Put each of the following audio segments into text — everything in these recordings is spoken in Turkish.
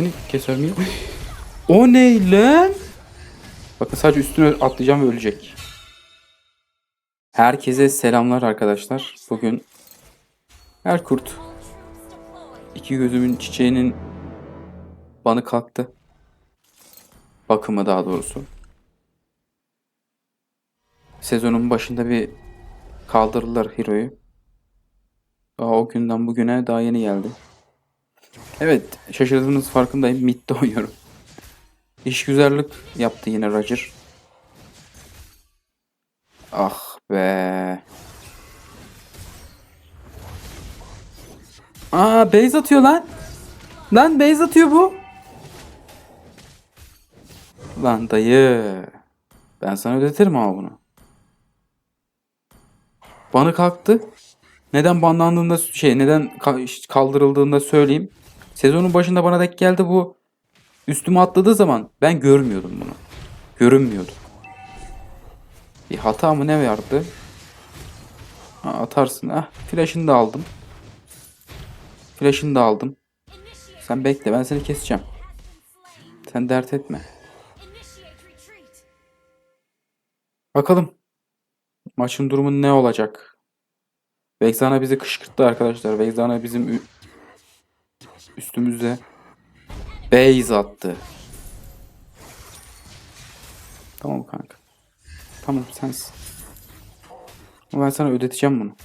Seni keser miyim? o ne lan? Bakın sadece üstüne atlayacağım ve ölecek. Herkese selamlar arkadaşlar. Bugün Erkurt iki gözümün çiçeğinin banı kalktı. Bakımı daha doğrusu. Sezonun başında bir kaldırdılar Hero'yu. Daha o günden bugüne daha yeni geldi. Evet, şaşırdığınız farkındayım. Mid'de oynuyorum. İşgüzarlık yaptı yine Roger. Ah be. Aa base atıyor lan. Lan base atıyor bu. Lan dayı. Ben sana ödetirim ama bunu. Banı kalktı. Neden banlandığında şey neden ka- kaldırıldığında söyleyeyim. Sezonun başında bana denk geldi bu. Üstüme atladığı zaman ben görmüyordum bunu. Görünmüyordu. Bir hata mı ne vardı? Ha, atarsın. Ah, flash'ını da aldım. Flash'ını da aldım. Sen bekle ben seni keseceğim. Sen dert etme. Bakalım. Maçın durumu ne olacak? Vexana bizi kışkırttı arkadaşlar. Vexana bizim ü- üstümüze base attı. Tamam kanka. Tamam sensin. Ben sana ödeteceğim bunu.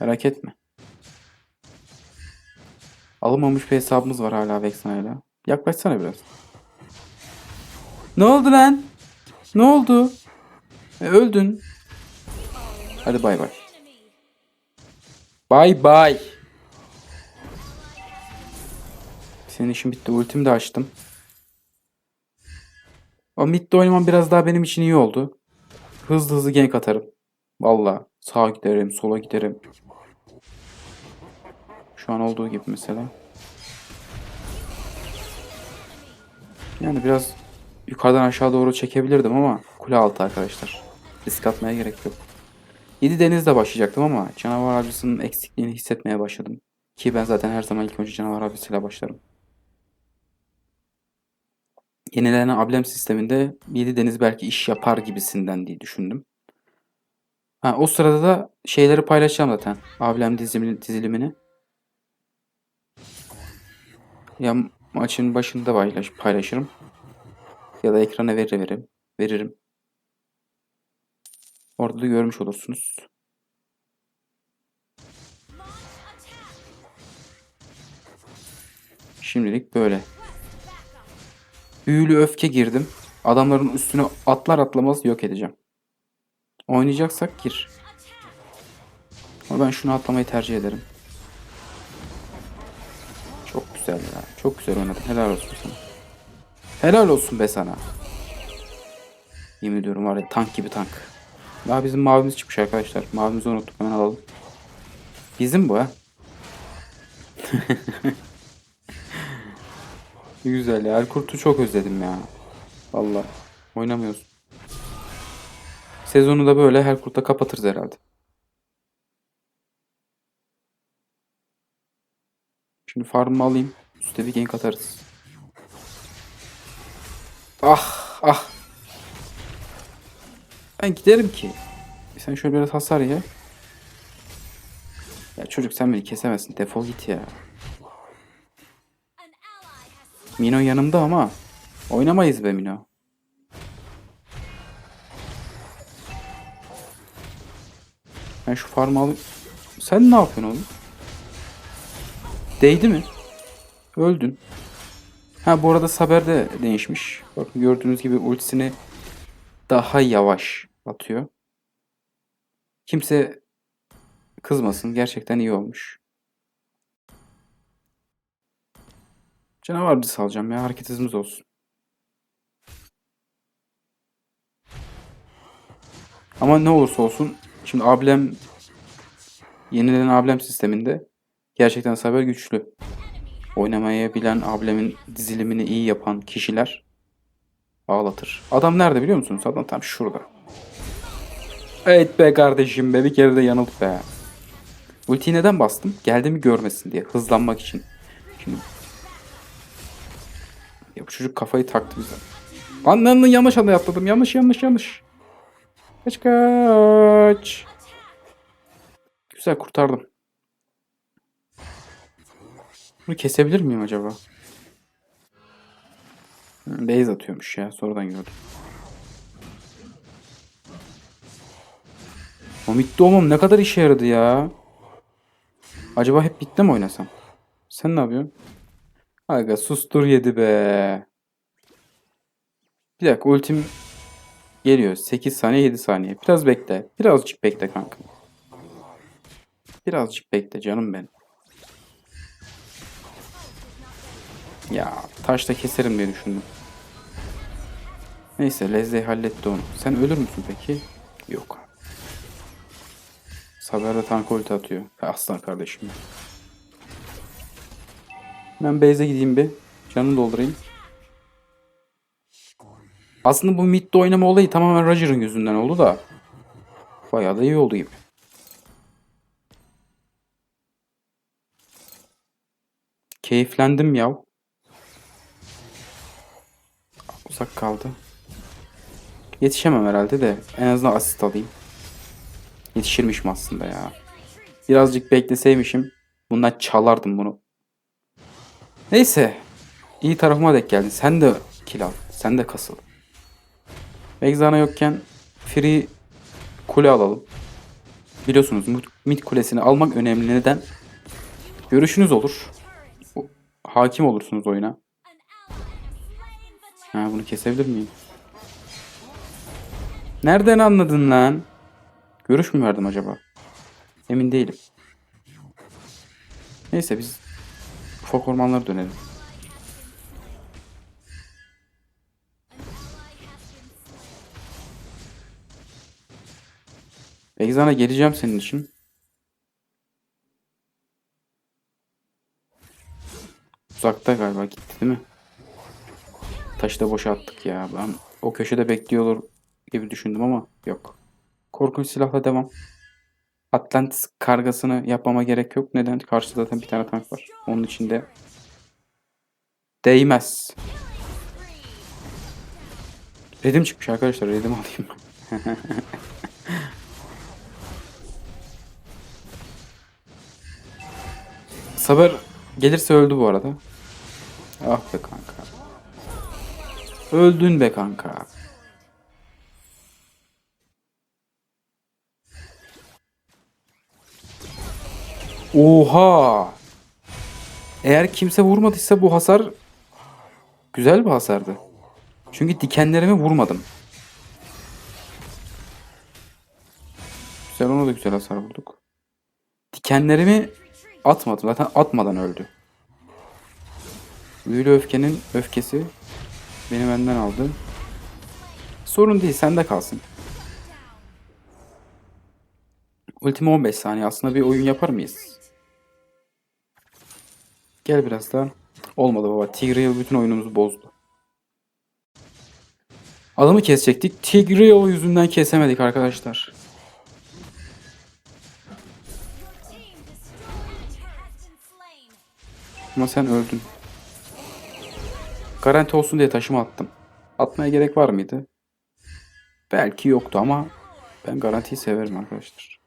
Merak etme. Alınmamış bir hesabımız var hala Vexana'yla. Yaklaşsana biraz. Ne oldu lan? Ne oldu? E, öldün. Hadi bay bay. Bay bay. Senin işin bitti. Ultimi de açtım. O midde oynamam biraz daha benim için iyi oldu. Hızlı hızlı gank atarım. Valla sağa giderim, sola giderim. Şu an olduğu gibi mesela. Yani biraz yukarıdan aşağı doğru çekebilirdim ama kule altı arkadaşlar. Risk atmaya gerek yok. 7 denizde başlayacaktım ama canavar avcısının eksikliğini hissetmeye başladım. Ki ben zaten her zaman ilk önce canavar avcısıyla başlarım. Yenilenen ablem sisteminde 7 deniz belki iş yapar gibisinden diye düşündüm. Ha, o sırada da şeyleri paylaşacağım zaten. Ablem dizilimini, dizilimini. Ya maçın başında paylaş, paylaşırım. Ya da ekrana veririm. Veririm. Orada da görmüş olursunuz. Şimdilik böyle. Büyülü öfke girdim. Adamların üstüne atlar atlamaz yok edeceğim. Oynayacaksak gir. Ama ben şunu atlamayı tercih ederim. Çok güzel ya. Çok güzel oynadın. Helal olsun sana. Helal olsun be sana. Yemin ediyorum var ya tank gibi tank. Daha bizim mavimiz çıkmış arkadaşlar. Mavimizi unuttuk hemen alalım. Bizim bu ha. Güzel ya. Erkurt'u çok özledim ya. Valla. Oynamıyoruz. Sezonu da böyle Erkurt'ta kapatırız herhalde. Şimdi farmımı alayım. Üste bir gank atarız. Ah ah. Ben giderim ki. Sen şöyle biraz hasar ye. Ya çocuk sen beni kesemezsin. Defol git ya. Mino yanımda ama oynamayız be Mino. Ben şu farmı alayım. Sen ne yapıyorsun oğlum? Değdi mi? Öldün. Ha bu arada Saber de değişmiş. Bakın gördüğünüz gibi ultisini daha yavaş atıyor. Kimse kızmasın. Gerçekten iyi olmuş. Canavar dizi alacağım ya. Hareket hızımız olsun. Ama ne olursa olsun şimdi ablem yenilenen ablem sisteminde gerçekten Saber güçlü. Oynamaya bilen ablemin dizilimini iyi yapan kişiler ağlatır. Adam nerede biliyor musunuz? Adam tam şurada. Evet be kardeşim be bir kere de yanıldık be. Ultiyi neden bastım? Geldiğimi görmesin diye. Hızlanmak için. Şimdi Ya bu çocuk kafayı taktı bize. Lan lan yanlış anda atladım. Yanlış yanlış yanlış. Kaç kaç. Güzel kurtardım. Bunu kesebilir miyim acaba? Base atıyormuş ya. Sonradan gördüm. O midde olmam ne kadar işe yaradı ya. Acaba hep bitti mi oynasam? Sen ne yapıyorsun? Aga sustur yedi be. Bir dakika ultim geliyor. 8 saniye 7 saniye. Biraz bekle. Birazcık bekle kanka. Birazcık bekle canım benim. Ya taşla keserim diye düşündüm. Neyse Leslie halletti onu. Sen ölür müsün peki? Yok. Saber de tank ulti atıyor. Aslan kardeşim. Ben base'e gideyim bir. Canını doldurayım. Aslında bu midde oynama olayı tamamen Roger'ın yüzünden oldu da. Bayağı da iyi oldu gibi. Keyiflendim ya. Uzak kaldı. Yetişemem herhalde de en azından asist alayım. Yetişirmişim aslında ya. Birazcık bekleseymişim bundan çalardım bunu. Neyse. İyi tarafıma denk geldin. Sen de kill al. Sen de kasıl. Vexana yokken free kule alalım. Biliyorsunuz mid- kulesini almak önemli. Neden? Görüşünüz olur. Hakim olursunuz oyuna. Ha bunu kesebilir miyim? Nereden anladın lan? Görüş mü verdim acaba? Emin değilim. Neyse biz ufak ormanlara dönelim. Egzana geleceğim senin için. Uzakta galiba gitti değil mi? Taşı da boşa attık ya. Ben o köşede bekliyor gibi düşündüm ama yok. Korkunç silahla devam. Atlantis kargasını yapmama gerek yok. Neden? Karşıda zaten bir tane tank var. Onun içinde değmez. Redim çıkmış arkadaşlar. Redim alayım. Saber gelirse öldü bu arada. Ah be kanka. Öldün be kanka. Oha! Eğer kimse vurmadıysa bu hasar güzel bir hasardı. Çünkü dikenlerime vurmadım. Güzel ona da güzel hasar bulduk. Dikenlerimi atmadım. Zaten atmadan öldü. Büyülü öfkenin öfkesi beni benden aldı. Sorun değil sende kalsın. Ultime 15 saniye aslında bir oyun yapar mıyız? Gel biraz daha. Olmadı baba. Tigreal bütün oyunumuzu bozdu. Adamı kesecektik. Tigreal yüzünden kesemedik arkadaşlar. Ama sen öldün. Garanti olsun diye taşımı attım. Atmaya gerek var mıydı? Belki yoktu ama ben garantiyi severim arkadaşlar.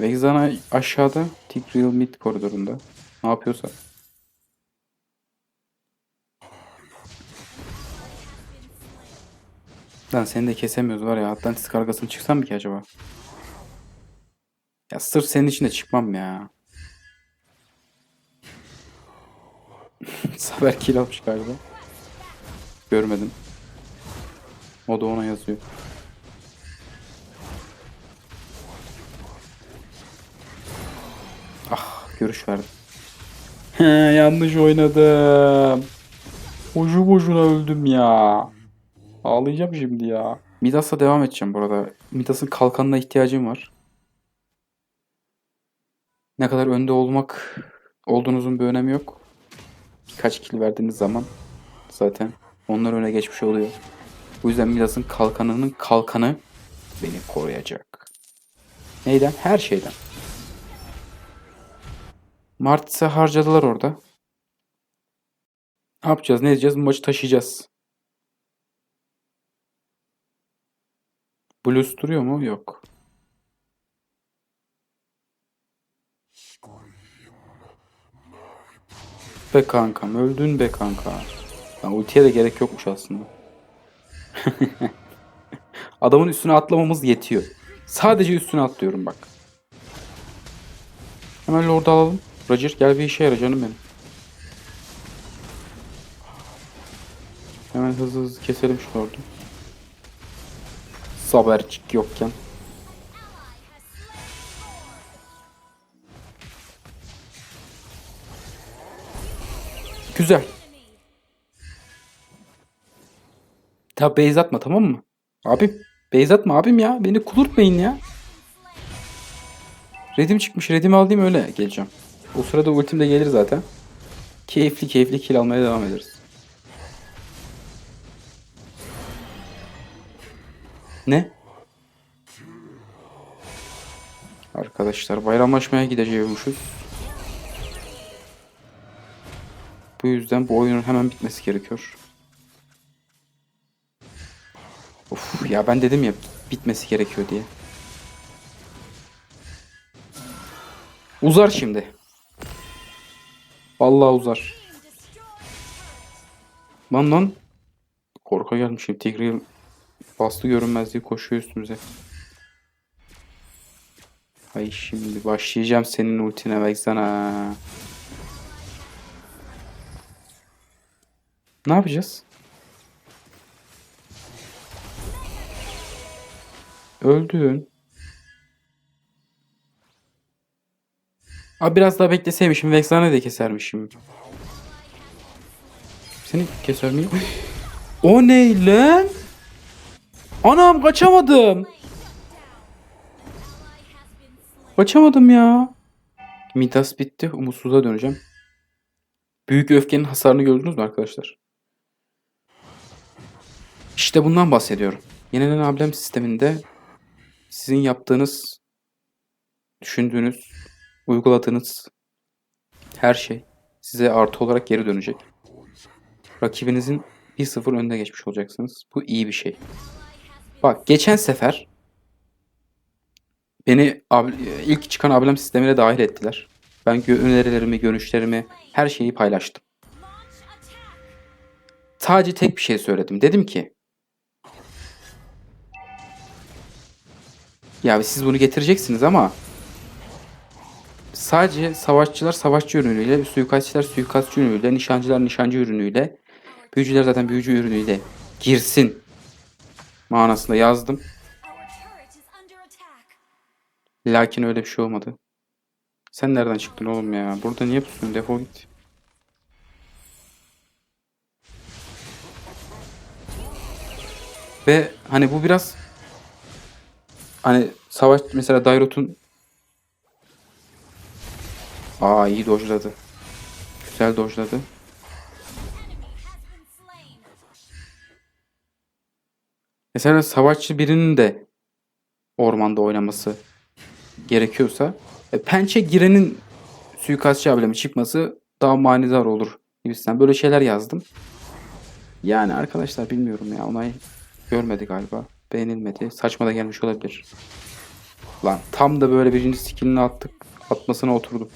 Vexana aşağıda Tigreal mid koridorunda. Ne yapıyorsa. Lan seni de kesemiyoruz var ya. Atlantis kargasını çıksam mı ki acaba? Ya sırf senin için de çıkmam ya. Saber kill almış galiba. Görmedim. O da ona yazıyor. Görüş verdim. He, yanlış oynadım. Boşu boşuna öldüm ya. Ağlayacağım şimdi ya. Midas'a devam edeceğim burada. Midas'ın kalkanına ihtiyacım var. Ne kadar önde olmak olduğunuzun bir önemi yok. Birkaç kill verdiğiniz zaman zaten onlar öne geçmiş oluyor. Bu yüzden Midas'ın kalkanının kalkanı beni koruyacak. Neyden? Her şeyden. Martis'e harcadılar orada. Ne yapacağız? Ne edeceğiz? Bu maçı taşıyacağız. Blues duruyor mu? Yok. Be kankam öldün be kanka. Lan ultiye de gerek yokmuş aslında. Adamın üstüne atlamamız yetiyor. Sadece üstüne atlıyorum bak. Hemen Lord'u alalım. Roger gel bir işe yara canım benim. Hemen hızlı hızlı keselim şu Lord'u. Sabercik yokken. Güzel. Ya base atma tamam mı? Abim. Base atma abim ya. Beni kulurtmayın ya. Redim çıkmış. Redimi alayım öyle geleceğim. O sırada ultim de gelir zaten. Keyifli keyifli kill almaya devam ederiz. Ne? Arkadaşlar bayramlaşmaya gideceğimişiz. Bu yüzden bu oyunun hemen bitmesi gerekiyor. Of ya ben dedim ya bitmesi gerekiyor diye. Uzar şimdi. Vallahi uzar. Lan lan. Korka gelmişim. Tigreal bastı görünmezliği koşuyor üstümüze. Ay şimdi başlayacağım senin ultine baksana. Ne yapacağız? Öldün. Abi biraz daha bekleseymişim. Vexana de kesermişim. Seni keser miyim? O ne lan? Anam kaçamadım. Kaçamadım ya. Midas bitti. Umutsuza döneceğim. Büyük öfkenin hasarını gördünüz mü arkadaşlar? İşte bundan bahsediyorum. Yenilenen ablem sisteminde sizin yaptığınız, düşündüğünüz, uyguladığınız her şey size artı olarak geri dönecek. Rakibinizin 1-0 önde geçmiş olacaksınız. Bu iyi bir şey. Bak geçen sefer beni ilk çıkan ablem sistemine dahil ettiler. Ben önerilerimi, görüşlerimi, her şeyi paylaştım. Sadece tek bir şey söyledim. Dedim ki Ya siz bunu getireceksiniz ama sadece savaşçılar savaşçı ürünüyle, suikastçılar suikastçı ürünüyle, nişancılar nişancı ürünüyle, büyücüler zaten büyücü ürünüyle girsin manasında yazdım. Lakin öyle bir şey olmadı. Sen nereden çıktın oğlum ya? Burada niye pusuyorsun? Defol git. Ve hani bu biraz hani savaş mesela Dairot'un Aa iyi dojladı. Güzel dojladı. Mesela savaşçı birinin de ormanda oynaması gerekiyorsa e, pençe girenin suikastçı ablemi çıkması daha manidar olur gibisinden böyle şeyler yazdım. Yani arkadaşlar bilmiyorum ya onay görmedi galiba. Beğenilmedi. Saçma da gelmiş olabilir. Lan tam da böyle birinci skillini attık. Atmasına oturdum.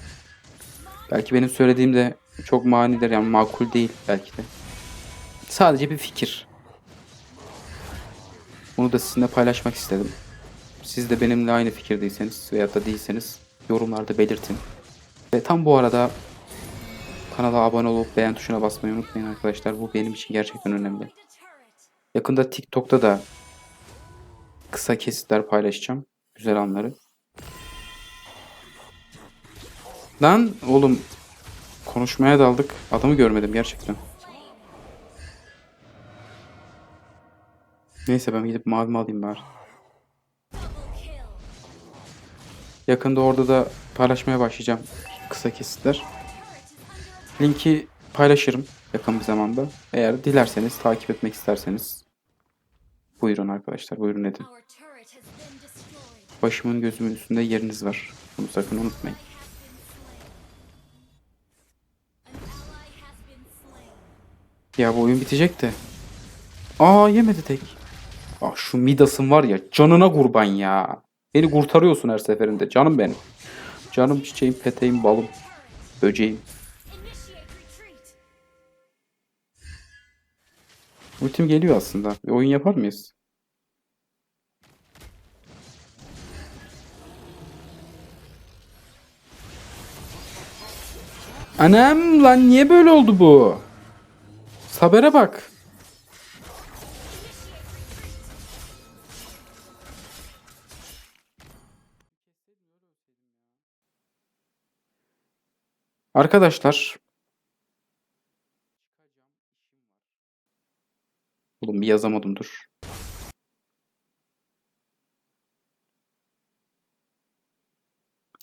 Belki benim söylediğim de çok manidir yani makul değil belki de. Sadece bir fikir. Bunu da sizinle paylaşmak istedim. Siz de benimle aynı fikirdeyseniz veya da değilseniz yorumlarda belirtin. Ve tam bu arada kanala abone olup beğen tuşuna basmayı unutmayın arkadaşlar. Bu benim için gerçekten önemli. Yakında TikTok'ta da kısa kesitler paylaşacağım. Güzel anları. Lan oğlum konuşmaya daldık. Adamı görmedim gerçekten. Neyse ben gidip mavimi alayım bari. Yakında orada da paylaşmaya başlayacağım kısa kesitler. Linki paylaşırım yakın bir zamanda. Eğer dilerseniz, takip etmek isterseniz buyurun arkadaşlar, buyurun edin. Başımın gözümün üstünde yeriniz var. Bunu sakın unutmayın. Ya bu oyun bitecek de. Aa yemedi tek. Ah şu Midas'ın var ya canına kurban ya. Beni kurtarıyorsun her seferinde canım benim. Canım çiçeğim, peteğim, balım, böceğim. Ultim geliyor aslında. Bir oyun yapar mıyız? Anam lan niye böyle oldu bu? Sabere bak. Arkadaşlar. Oğlum bir yazamadım dur.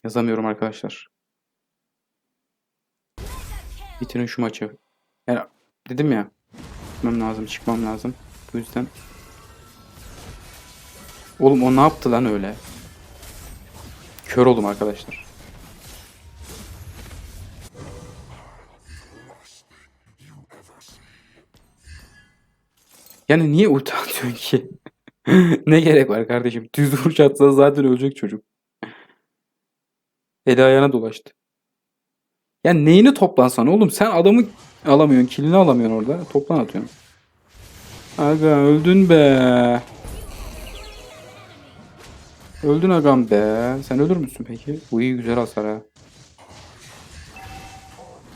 Yazamıyorum arkadaşlar. Bitirin şu maçı. Yani dedim ya. Çıkmam lazım, çıkmam lazım. Bu yüzden. Oğlum o ne yaptı lan öyle? Kör oldum arkadaşlar. Yani niye ulti atıyorsun ki? ne gerek var kardeşim? Düz vuruş atsa zaten ölecek çocuk. Eli ayağına dolaştı. Ya neyini toplansan oğlum? Sen adamı alamıyorsun. Kilini alamıyorsun orada. Toplan atıyorsun. Aga öldün be. Öldün agam be. Sen ölür müsün peki? Bu iyi güzel hasar ha.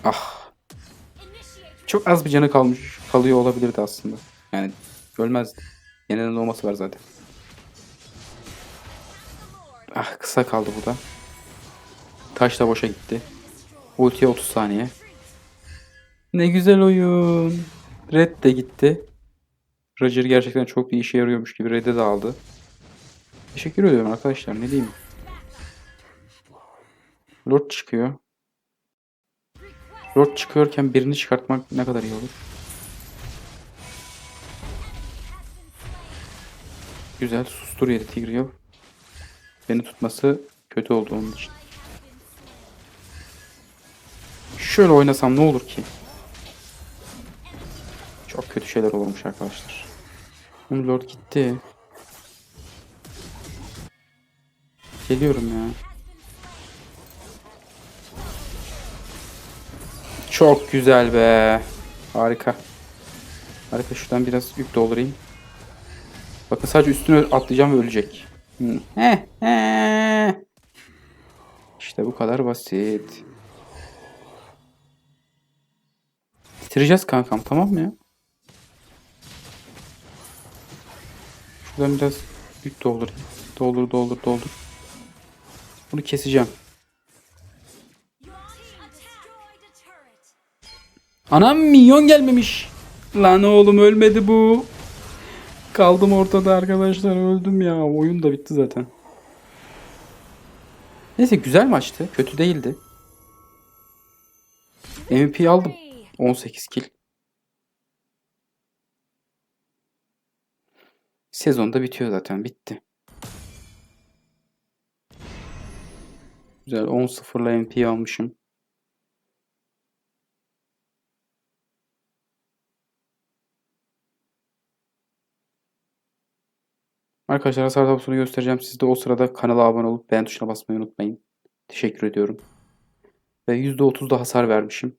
Ah. Çok az bir canı kalmış. Kalıyor olabilirdi aslında. Yani ölmezdi. Yeniden olması var zaten. Ah kısa kaldı bu da. Taş da boşa gitti. Ultiye 30 saniye. Ne güzel oyun. Red de gitti. Roger gerçekten çok bir işe yarıyormuş gibi Red'e de aldı. Teşekkür ediyorum arkadaşlar ne diyeyim. Lord çıkıyor. Lord çıkıyorken birini çıkartmak ne kadar iyi olur. Güzel sustur yedi Tigreal. Beni tutması kötü oldu onun için. Şöyle oynasam ne olur ki? Çok kötü şeyler olurmuş arkadaşlar. Lord gitti. Geliyorum ya. Çok güzel be. Harika. Harika şuradan biraz yük doldurayım. Bakın sadece üstüne atlayacağım ve ölecek. Hı. Heh, heh. İşte bu kadar basit. Bitireceğiz kankam tamam mı ya? Şuradan biraz yük doldur. Doldur doldur doldur. Bunu keseceğim. Anam minyon gelmemiş. Lan oğlum ölmedi bu. Kaldım ortada arkadaşlar öldüm ya. Oyun da bitti zaten. Neyse güzel maçtı. Kötü değildi. MVP aldım. 18 kill. Sezonda bitiyor zaten. Bitti. Güzel 10-0'la MP almışım. Arkadaşlar hasar tablosunu göstereceğim. Siz de o sırada kanala abone olup beğen tuşuna basmayı unutmayın. Teşekkür ediyorum. Ve %30 da hasar vermişim.